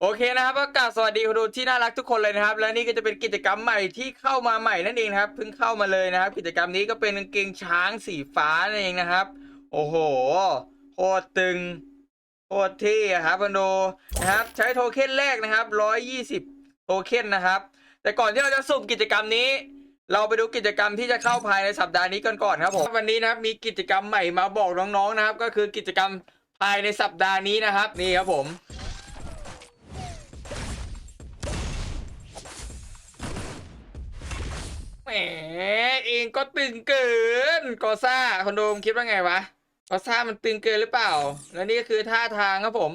โอเคนะครับก็กราบสวัสดีคุณดูที่น่ารักทุกคนเลยนะครับ และนี่ก็จะเป็นกิจกรรมใหม่ที่เข้ามาใหม่นั่นเองนะครับเพิ่งเข้ามาเลยนะครับ กิจกรรมนี้ก็เป็นกางเกงช้างสีฟ้านั่นเองนะครับ โอ้โหโคตรตึงโคตรเท่ครับคุณดูนะครับ ใช้โทเค็นแรกนะครับ120โทเค็นนะครับ แต่ก่อนที่เราจะสุ่มกิจกรรมนี้ เราไปดูกิจกรรมที่จะเข้าภายในสัปดาห์นี้กันก่อนครับผมวันนี้นะครับมีกิจกรรมใหม่มาบอกน้องๆนะครับ ก็คือกิจกรรมภายในสัปดาห์นี้นะครับนี่ครับผม แหมเองก็ตึงเกินกอซ่าคอนโดมคิดว่าไงวะกอซ่ามันตึงเกินหรือเปล่า และนี่ก็คือท่าทางครับผม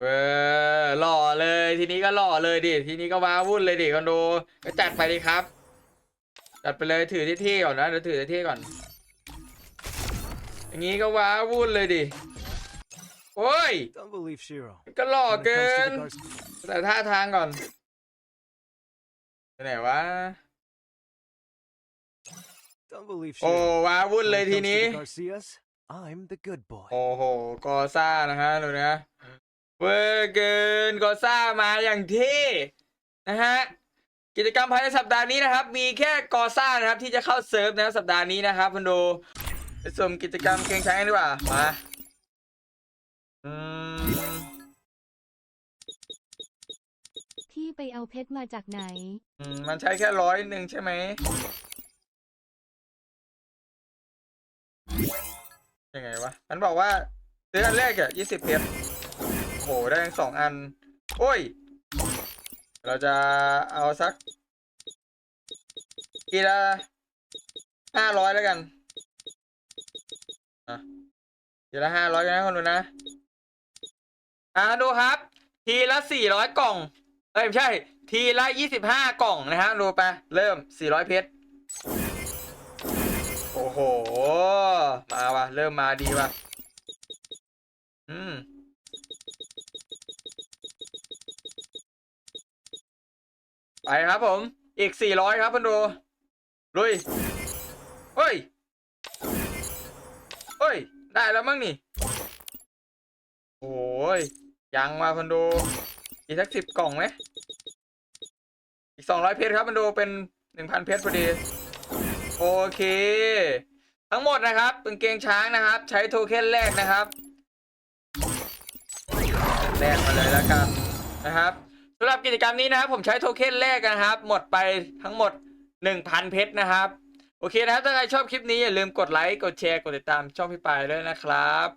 เออหล่อเลยทีนี้ก็หล่อเลยดิทีนี้ก็ว้าวุ่นเลยดิคอนโดก็จัดไปดิครับ จัดไปเลยถือเท่ก่อนนะเดี๋ยวถือเท่ก่อน อย่างนี้ก็ว้าวุ่นเลยดิ โอ้ย Don't believe Shiro. ก็หล่อ When it เกิ comes น to the Gar- แต่ท่าทางก่อนไปไหนวะ Don't believe โอ้ Shiro. ว้าวุ่น When เลย it ที comes to นี้ the Garcias, I'm the good boy. โอ้โหกอซ่านะฮะดูนะเวอร์เกินกอซ่ามาอย่างที่นะฮะกิจกรรมภายในสัปดาห์นี้นะครับ มีแค่กอซ่านะครับที่จะเข้าเซิร์ฟนะสัปดาห์นี้นะครับคุณดูไปชมกิจกรรมเกงช้างกันดีกว่ามา ไปเอาเพชรมาจากไหน อืมมันใช้แค่ร้อยหนึ่งใช่ไหมยังไงวะ มันบอกว่าซื้ออันแรกอะยี่สิบเพชรโอ้โห ได้ทั้งสองอัน โอ้ย เราจะเอาสักทีละห้าร้อยแล้วกันอะทีละห้าร้อยกันนะคนดูนะอ่าดูครับ ทีละสี่ร้อยกล่อง เอ้ยไม่ใช่ ทีละยี่สิบห้ากล่องนะฮะดูไป เริ่มสี่ร้อยเพชร โอ้โห มาว่ะ เริ่มมาดีว่ะ อืม ไปครับผม อีกสี่ร้อยครับคุณดู ลุยเฮ้ยเฮ้ย ได้แล้วมั้งนี่ โอ้ย ยังมาคุณดู อีกสักสิบกล่องไหมอีกสองร้อยเพชรครับมันดูเป็นหนึ่งพันเพชรพอดี โอเค ทั้งหมดนะครับกางเกงช้างนะครับ ใช้โทเค็นแรกนะครับแรกมาเลยแล้วกันนะครับสำหรับกิจกรรมนี้นะครับผมใช้โทเค็นแรกนะครับ หมดไปทั้งหมด 1,000 เพชรนะครับ โอเคนะครับถ้าใครชอบคลิปนี้อย่าลืมกดไลค์กดแชร์กดติดตามช่องพี่ปายด้วยนะครับ